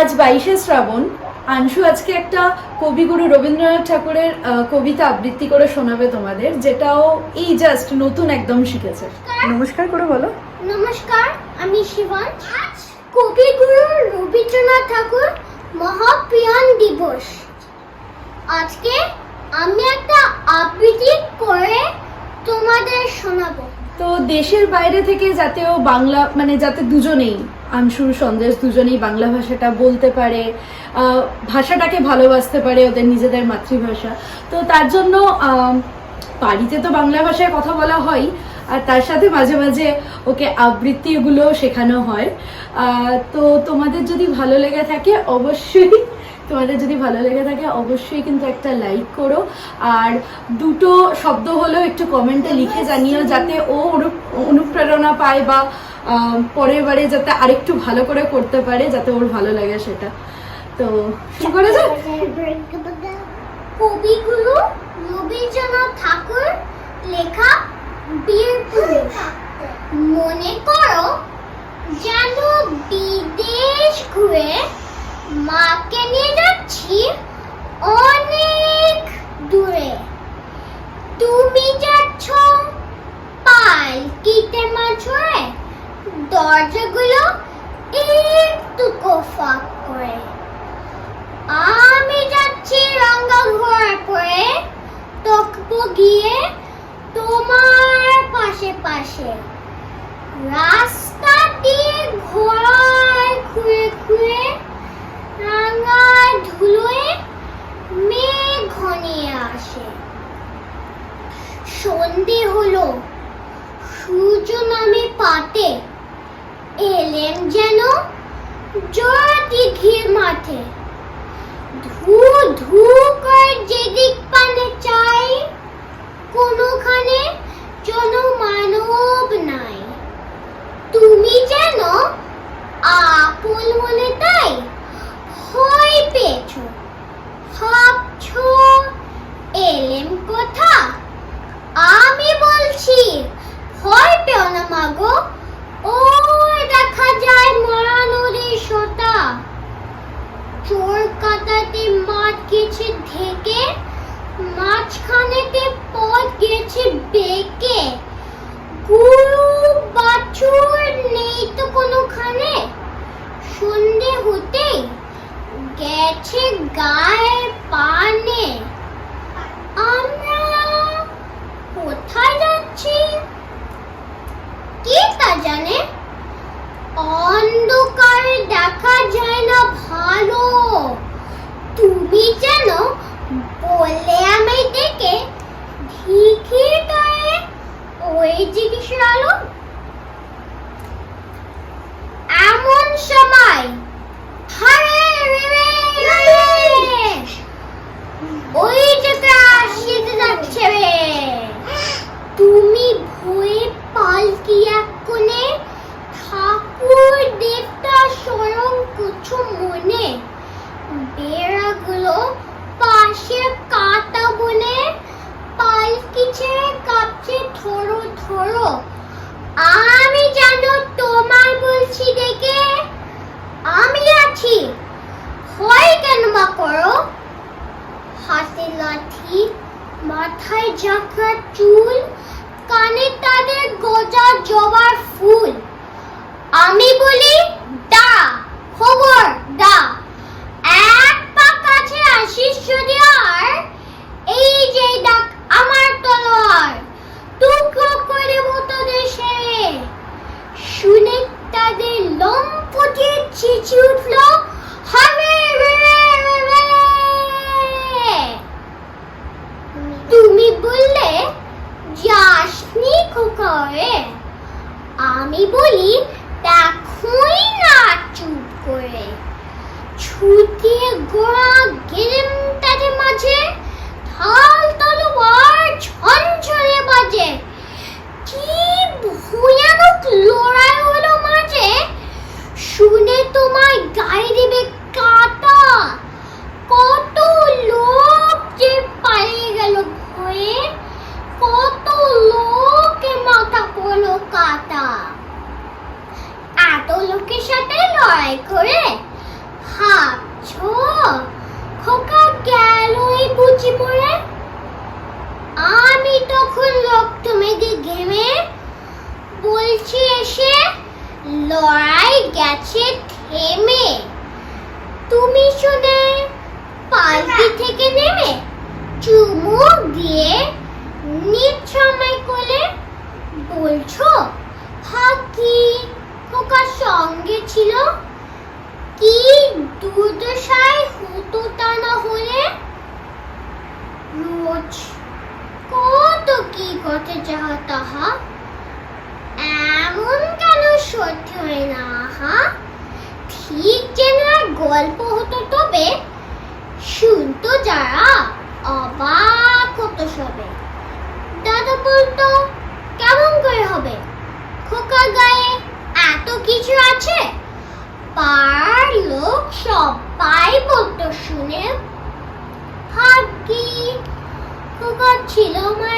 আজ বাইশে শ্রাবণ। আংশু আজকে একটা কবিগুরু রবীন্দ্রনাথ ঠাকুরের কবিতা আবৃত্তি করে শোনাবে তোমাদের যেটাও এই জাস্ট নতুন একদম শিখেছে। নমস্কার। করে বলো। নমস্কার আমি শিবান কবিগুরু রবীন্দ্রনাথ ঠাকুর মহাপ্রিয়ান দিবস। আজকে আমি একটা আবৃত্তি করে তোমাদের শোনাবো। তো দেশের বাইরে থেকে যাতেও বাংলা মানে যাতে দুজনেই আংশুর সন্দেশ দুজনেই বাংলা ভাষাটা বলতে পারে ভাষাটাকে ভালোবাসতে পারে ওদের নিজেদের মাতৃভাষা। তো তার জন্য বাড়িতে তো বাংলা ভাষায় কথা বলা হয়, আর তার সাথে মাঝে মাঝে ওকে আবৃত্তি এগুলো শেখানো হয়। তো তোমাদের যদি ভালো লেগে থাকে অবশ্যই, তোমাদের যদি ভালো লেগে থাকে অবশ্যই কিন্তু একটা লাইক করো। আর দুটো শব্দ হলেও একটু কমেন্টে লিখে জানিও যাতে ও অনু- অনুপ্রেরণা পায় বা পরের বারে যাতে আরেকটু ভালো করে করতে পারে, যাতে ওর ভালো লাগে সেটা। তো শুরু করা যাক কবিগুরু রবীন্দ্রনাথ ঠাকুর লেখা বীর পুরুষ মনে করো যেন বিদেশ ঘুরে মাকে নিয়ে যাচ্ছি অনেক দূরে। তুমি যাচ্ছ পালকিতে মাঝে? দরজাগুলো একটু ফাঁক করে। আমি যাচ্ছি রঙ্গা ঘোড়া পরে, তকবো গিয়ে তোমার পাশে পাশে। রাস্তা দিয়ে ঘোড়ায় খুঁড়ে ঘুরে রাঙা ধুলোয় মেঘ ঘনিয়ে আসে। সন্ধে হলো, সূর্য নামে পাতে। মাঠে ধু ধু করে যেদিক পানে চাই কোনোখানে জন মানব নাই তুমি যেন আপন মনে তাই ভয় পেয়েছ ভাবছ এলেম কোথা আমি বলছি ভয় পেও না মাগো ও দেখা যায় মরা নদীর সোতা কাটাতে মাঠ গেছে ঢেকে, মাঝখানেতে পথ গেছে বেঁকে। গুরু বাছুর নেই তো কোনোখানে? সন্ধে হতেই গেছে গায়ে পানে। আমরা কোথায় যাচ্ছি? কে তা জানে? অন্ধকারে দেখা যায় না ভালো। তুমি যেন বলে আমি দেখে ধিকির গায়ে ওই জিজ্ঞেসের আলো এমন সময় হারে রে রে রে। ওই যেটা আসিতে যাচ্ছে রে তুমি ভয়ে পালকি এক কোণে ঠাকুর দেবতা স্বয়ং কিছু মনে বেড়াগুলো পাশে কাটা বনে পালকি ছেড়ে কাঁপছে থরো থরো আমি জানো তোমার বলছি দেখে আমি আছি ভয় কেন বা করো হাতে লাঠি মাথায় ঝাঁকড়া চুল কানে তাদের গোজা জবার ফুল আমি বলি দা খবর দা এক পা কাছে আসিস যদি আর এই যে ডাক আমার তলোয়ার টুকরো করে মতো দেশে শুনে তাদের লোম ফুটিয়ে চিচি উঠল হবে রে রে রে রে। তুমি বললে যাসনি খোকারে আমি বলি দেখোই না চুপ করে। ছুটিয়ে গোড়া গেলেন তাদের মাঝে ঢাল তলোয়ার ঝনঝনে বাজে কি ভয়ানক লড়াই হলো মাঝে শুনে তোমার গায়ে দেবে কাটা কত লোক যে পালিয়ে গেল ভয়ে কত লোকে মাথা পড়ল কাটা এত লোকের সাথে লড়াই করে হা লড়াই গেছে থেমে। তুমি শুনে পালকি থেকে নেমে চুমুক দিয়ে নিজ সময় কোলে বলছো, হাকি খোকার সঙ্গে ছিল? কি দুর্দশায় হতো তা না হলে? রোজ কত কি কথা যাহা তাহা সত্যি হয় না হা ঠিক যেন এক গল্প হতো তবে, শুনতো যারা অবাক হতো সবে। দাদা বলতো, কেমন করে হবে? খোকা গায়ে এত কিছু আছে? পার লোক সবাই বলতো, শুনে ভাগ্যি খোকা ছিল মায়ের